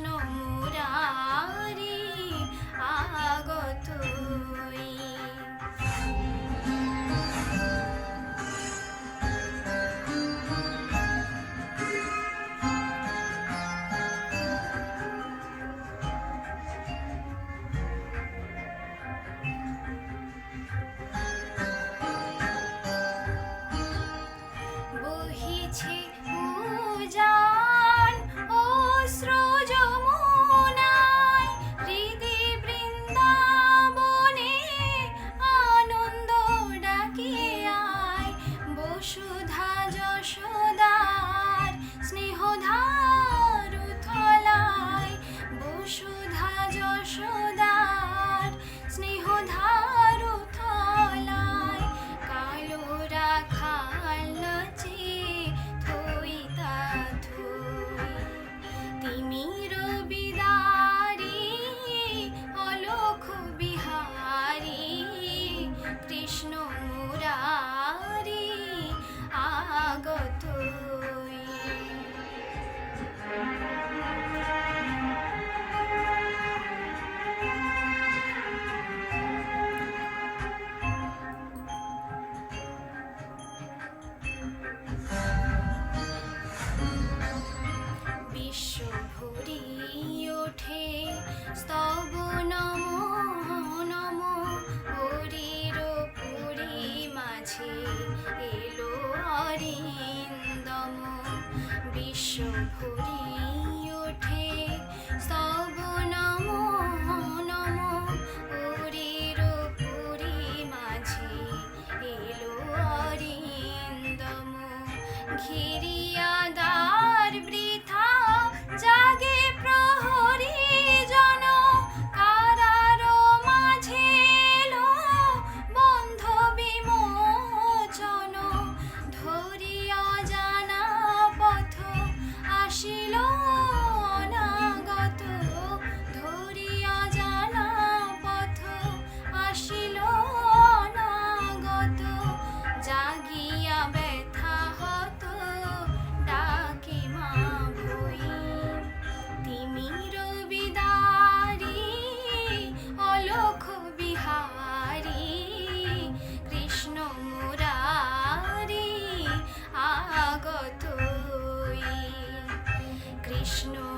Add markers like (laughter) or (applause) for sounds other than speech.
no more. Krishna Murari আগত ওঠে স্তব নম Oh. (laughs) No.